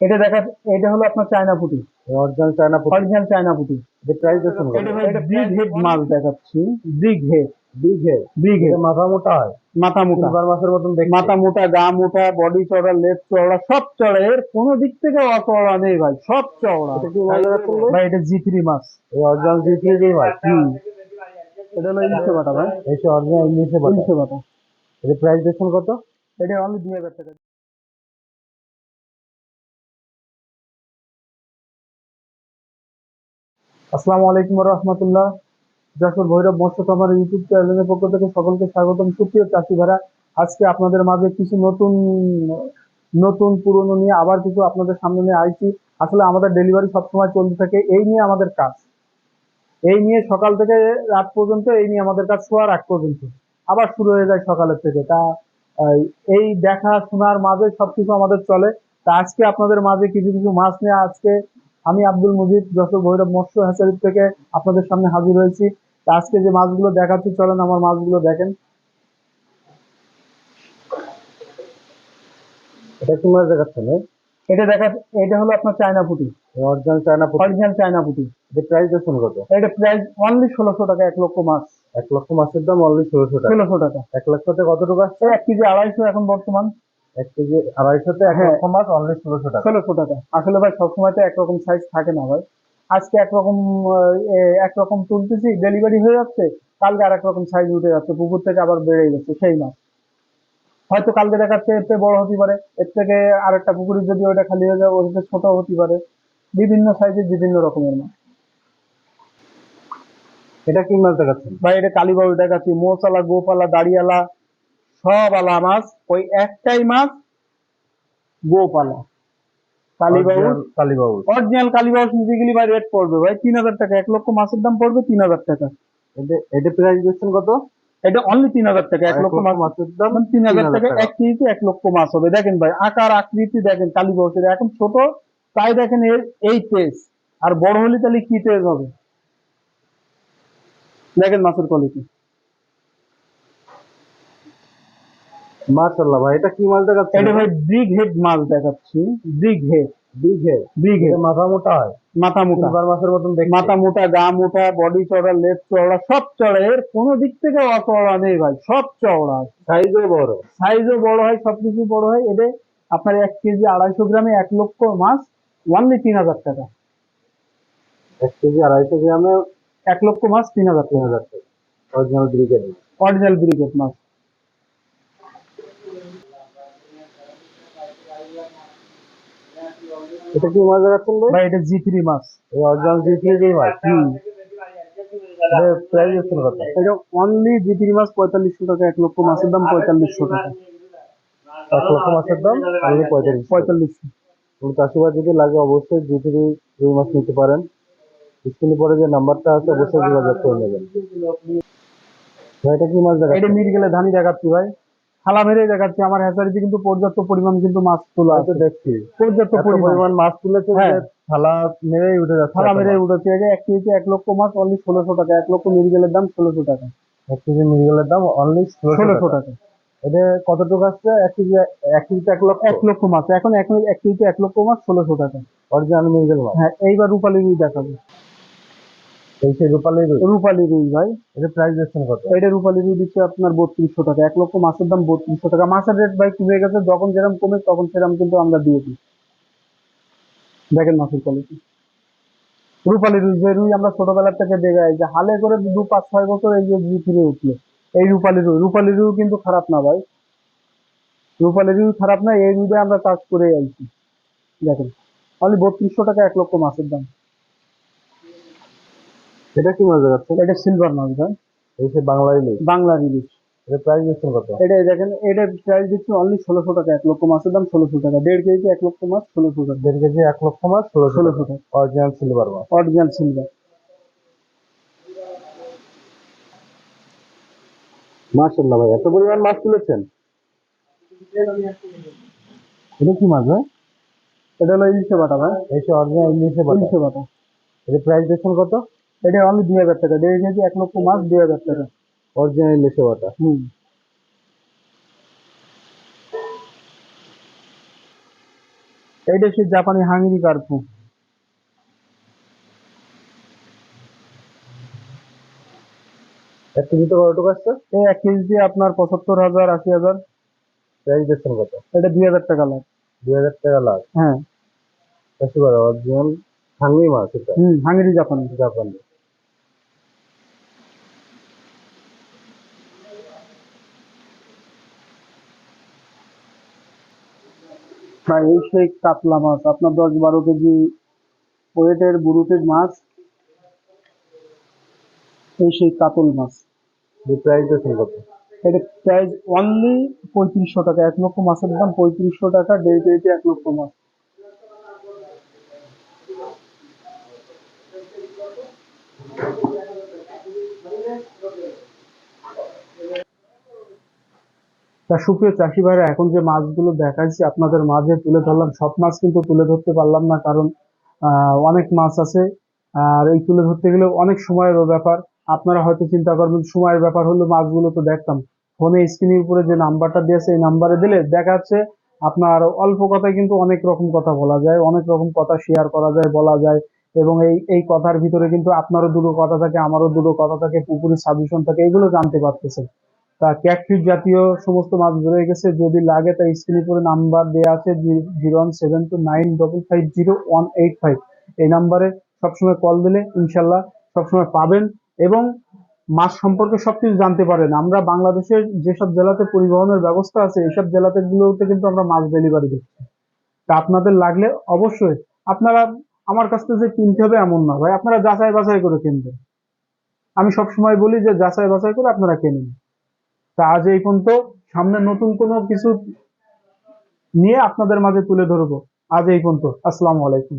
এটা দেখা এটা হলো আপনার চায়না পুটি। অরিজিনাল চায়না পুটি। অরিজিনাল চায়না পুটি। এর প্রাইস দেখুন এটা বিগ হেড মাছ দেখাচ্ছি। Big head big head big head মাথা মোটা হয়। মাথা মোটা। সিলভার মাছের মতন দেখতে। মাথা মোটা গা মোটা বডি চড়া লেজ চড়া সব চড়া এর কোনো দিক থেকে অচড়া নেই ভাই সব চড়া ভাই? ভাই এটা জি থ্রি মাছ। এই অরিজিনাল জি থ্রি যেই মাছ। হুম। এটা হলো ইলিশে বাটা ভাই। এই অরিজিনাল ইংলিশে বলে ইলিশে বাটা। এর প্রাইস দেখুন কত? এটা অনলি দুই হাজার টাকা। আসসালামু আলাইকুম রহমতুল্লাহ। যশোর ভৈরব মৎস্য আমার ইউটিউব চ্যানেলের পক্ষ থেকে সকলকে স্বাগতম। সুপ্রিয় চাষি ভাইরা, আজকে আপনাদের মাঝে কিছু নতুন নতুন পুরনো নিয়ে আবার কিছু আপনাদের সামনে নিয়ে আইছি। আসলে আমাদের ডেলিভারি সবসময় চলতে থাকে, এই নিয়ে আমাদের কাজ। এই নিয়ে সকাল থেকে রাত পর্যন্ত, এই নিয়ে আমাদের কাজ শোয়ার আগ পর্যন্ত। আবার শুরু হয়ে যায় সকালের থেকে। তা এই দেখা শোনার মাঝে সবকিছু আমাদের চলে। তা আজকে আপনাদের মাঝে কিছু কিছু মাছ নিয়ে আজকে আমি আব্দুল মুজিব যশোর ভৈরব মৎস্য হ্যাচারি থেকে আপনাদের সামনে হাজির হয়েছি। আজকে যে মাছগুলো দেখাচ্ছি চলেন আমার মাছগুলো দেখেন। এটা কি মাছ দেখাচ্ছেন এটা দেখা এটা হলো আপনার চায়না পুটি। অরিজিনাল চায়না পুটি। অরিজিনাল চায়না পুটি। এর প্রাইস দেখুন কত? এটা প্রাইস অনলি ষোলোশো টাকা এক লক্ষ মাছ। এক লক্ষ মাছের দাম অনলি ষোলোশো টাকা। ষোলোশো টাকা। এক লক্ষ কতটুকু আসছে? এক কেজি আড়াইশো এখন বর্তমান। এক কেজি আড়াইশোতে এক হ্যাঁ। লক্ষ মাছ অনলি ষোলোশো টাকা। ষোলোশো টাকা। আসলে ভাই সবসময় তো একরকম সাইজ থাকে না ভাই। আজকে একরকম একরকম তুলতেছি ডেলিভারি হয়ে যাচ্ছে কালকে আর রকম সাইজ উঠে যাচ্ছে পুকুর থেকে আবার বেড়ে যাচ্ছে সেই মাছ। হয়তো কালকে দেখাচ্ছে এর থেকে বড় হতে পারে। এর থেকে আরেকটা পুকুরে যদি ওটা খালি হয়ে যায় থেকে ছোট হতে পারে। বিভিন্ন সাইজের বিভিন্ন রকমের মাছ। এটা কি মাছ দেখাচ্ছেন? ভাই এটা কালীবাবু দেখাচ্ছি। মোচালা গোপালা দাড়িয়ালা সব আলা মাছ ওই একটাই মাছ গোপালা কালীবাবু Original অরিজিনাল কালীবাস নিতে ভাই রেট পড়বে। ভাই তিন হাজার টাকা এক লক্ষ মাছের দাম পড়বে তিন হাজার টাকা। এটা এটা প্রাইস দিচ্ছেন কত? এটা অনলি তিন হাজার টাকা এক লক্ষ মাছ মাছের দাম মানে তিন হাজার টাকা টাকা। এক কেজিতে এক লক্ষ মাছ হবে। দেখেন ভাই আকার আকৃতি দেখেন কালীবাসের এখন ছোট তাই দেখেন এর এই তেজ আর বড় হলে তাহলে কি তেজ হবে? দেখেন মাছের কোয়ালিটি মাশাআল্লাহ ভাই এটা কি মাছ দেখাচ্ছেন? এটা ভাই বিগ হেড মাছ দেখাচ্ছি। Big head big head big head মাথা মোটা হয়? মাথা মোটা। সিলভার মাছের মতন দেখতে। মাথা মোটা গা মোটা বডি চড়া লেজ চড়া সব চড়া এর কোনো দিক থেকে অচড়া নেই ভাই সব চওড়া। সাইজও বড়। সাইজও বড় হয় সবকিছু বড় হয়। এতে আপনার এক কেজি আড়াইশো গ্রামে এক লক্ষ মাছ ওয়ানলি তিন হাজার টাকা। এক কেজি আড়াইশো গ্রামে এক লক্ষ মাছ তিন হাজার তিন হাজার টাকা। অরিজিনাল ব্রিগেড অরিজিনাল ব্রিগেড মাছ। এটা কি মাছ দেখাচ্ছেন ভাই ভাই এটা জি থ্রি মাছ। অরিজিনাল জি থ্রি যেই মাছ প্রাইস দিচ্ছেন কত এটা অনলি জি থ্রি মাছ পঁয়তাল্লিশশো টাকা এক লক্ষ মাছের দাম পঁয়তাল্লিশশো টাকা। এক লক্ষ মাছের দাম অনলি পঁয়তাল্লিশ পঁয়তাল্লিশশো। চাষিবাদ যদি লাগে অবশ্যই জি থ্রি রুই মাছ নিতে পারেন। স্ক্রিনে পরে যে নাম্বারটা আছে অবশ্যই যোগাযোগ করে নেবেন। ভাই এটা কি মাছ এটা দেখাচ্ছেন মিরগেলে ধানি দেখাচ্ছি ভাই। থালা মেরে দেখাচ্ছি আমার হ্যাচারিতে কিন্তু পর্যাপ্ত পরিমাণ কিন্তু মাছ তোলা আছে। দেখছি। পর্যাপ্ত পরিমাণ। মাছ তুলেছে হ্যাঁ। থালা মেরেই উঠে যাচ্ছে থালা মেরে উঠেছে। এক কেজিতে এক লক্ষ মাছ অনলি ষোলোশো টাকা। এক লক্ষ মিরগেলের দাম ষোলোশো টাকা। এক কেজি মিরিগেলের দাম অনলি ষোলোশো টাকা। এটা কতটুকু আসছে? এক কেজি এক কেজিতে এক লক্ষ। এক লক্ষ মাছ এখন এখন এক কেজিতে এক লক্ষ মাছ ষোলোশো টাকা। অরিজিনাল মিরিগেল মাছ হ্যাঁ এইবার রূপালি দেখাবো। এই সেই রূপালি রুই। রূপালি রুই ভাই। এটা প্রাইস দিচ্ছেন কত? এটা রূপালি রুই দিচ্ছে আপনার বত্রিশশো টাকা। এক লক্ষ মাছের দাম বত্রিশশো টাকা। মাছের রেট ভাই গেছে যখন যেরকম কমে তখন সেরকম কিন্তু আমরা দিয়ে দিই। দেখেন মাছের কোয়ালিটি রূপালি রুই যে রুই আমরা ছোটবেলার থেকে দেখে যে হালে করে দু পাঁচ ছয় বছর এই যে ফিরে উঠল। এই রূপালি রুই। রূপালি রুই কিন্তু খারাপ না ভাই। রূপালি রুই খারাপ না এই রুইটা আমরা চাষ করে আইছি। দেখেন। অনলি বত্রিশশো টাকা এক লক্ষ মাছের দাম। এটা কি মাছ দেখাচ্ছেন? এটা সিলভার মাছ ভাই। সেই বাংলা ইলিশ বাংলা ইলিশ এটা প্রাইস দিচ্ছেন কত? এটা দেখেন এটা প্রাইস দিচ্ছি অনলি ষোলোশো টাকা এক লক্ষ মাছের দাম ষোলোশো টাকা। দেড় কেজি এক লক্ষ মাছ ষোলোশো টাকা। দেড় কেজি এক লক্ষ মাছ ষোলোশো টাকা। অরিজিনাল সিলভার মাছ। অরিজিনাল সিলভার মাশাল্লাহ ভাই এত পরিমাণ মাছ তুলেছেন। এটা কি মাছ ভাই? এটা হলো ইলিশে বাটা ভাই। এই সেই অরিজিনাল ইলিশে বাটা। ইলিশে বাটা। এটা প্রাইস দিচ্ছেন কত? এটা অনলি দুই হাজার টাকা। দেড় কেজি এক লক্ষ মাছ দুই হাজার টাকা। অরিজিনাল ইলিশে বাটা? হুম। এইটা হচ্ছে জাপানি হাঙ্গরি কার্পু। এক কেজিতে কতটুকু আসছে? এই এক কেজি দিয়ে আপনার পঁচাত্তর হাজার আশি হাজার। প্রাইস দিচ্ছেন কত? এটা দুই হাজার টাকা লাখ। দুই হাজার টাকা লাখ? হ্যাঁ। অরিজিনাল মাছ এটা হুম হাঙ্গরি জাপানি জাপানি প্রায় এই সেই কাতলা মাছ আপনার দশ বারো কেজি ওয়েটের বুরুটের মাছ এই সেই কাতল মাছ। প্রাইস কত? এটা প্রাইস অনলি পঁয়ত্রিশশো টাকা এক লক্ষ মাছের দাম পঁয়ত্রিশশো টাকা দেড় কেজিতে এক লক্ষ মাছ। তা সুপ্রিয় চাষি ভাইরা, এখন যে মাছগুলো দেখাচ্ছি আপনাদের মাঝে তুলে ধরলাম। সব মাছ কিন্তু তুলে ধরতে পারলাম না, কারণ অনেক মাছ আছে। আর এই তুলে ধরতে গেলে অনেক সময়েরও ব্যাপার। আপনারা হয়তো চিন্তা করবেন, সময়ের ব্যাপার হলো মাছগুলো তো দেখতাম। ফোনে স্ক্রিনের উপরে যে নাম্বারটা দিয়েছে এই নাম্বারে দিলে দেখাচ্ছে আপনার অল্প কথায় কিন্তু অনেক রকম কথা বলা যায়, অনেক রকম কথা শেয়ার করা যায়, বলা যায়। এবং এই এই কথার ভিতরে কিন্তু আপনারও দুটো কথা থাকে, আমারও দুটো কথা থাকে, পুকুরের সাজেশন থাকে, এগুলো জানতে পারতেছেন। তা ক্যাটফিট জাতীয় সমস্ত মাছ বেরোয় গেছে। যদি লাগে তা স্ক্রিনে উপরে নাম্বার দেওয়া আছে zero one seven two nine double five, zero one eight five. এই নাম্বারে সবসময় কল দিলে ইনশাল্লাহ সবসময় পাবেন এবং মাছ সম্পর্কে সবকিছু জানতে পারেন আমরা বাংলাদেশের যেসব জেলাতে পরিবহনের ব্যবস্থা আছে, এইসব জেলাতে গুলোতে কিন্তু আমরা মাছ ডেলিভারি দিচ্ছি তা আপনাদের লাগলে অবশ্যই আপনারা, আমার কাছ থেকে যে কিনতে হবে এমন না ভাই, আপনারা যাচাই বাছাই করে কিনবেন। আমি সবসময় বলি যে যাচাই বাছাই করে আপনারা কেনেন তা আজ এই পর্যন্ত সামনে নতুন কোনো কিছু নিয়ে আপনাদের মাঝে তুলে ধরবো। আজ এই পর্যন্ত। আসসালামু আলাইকুম।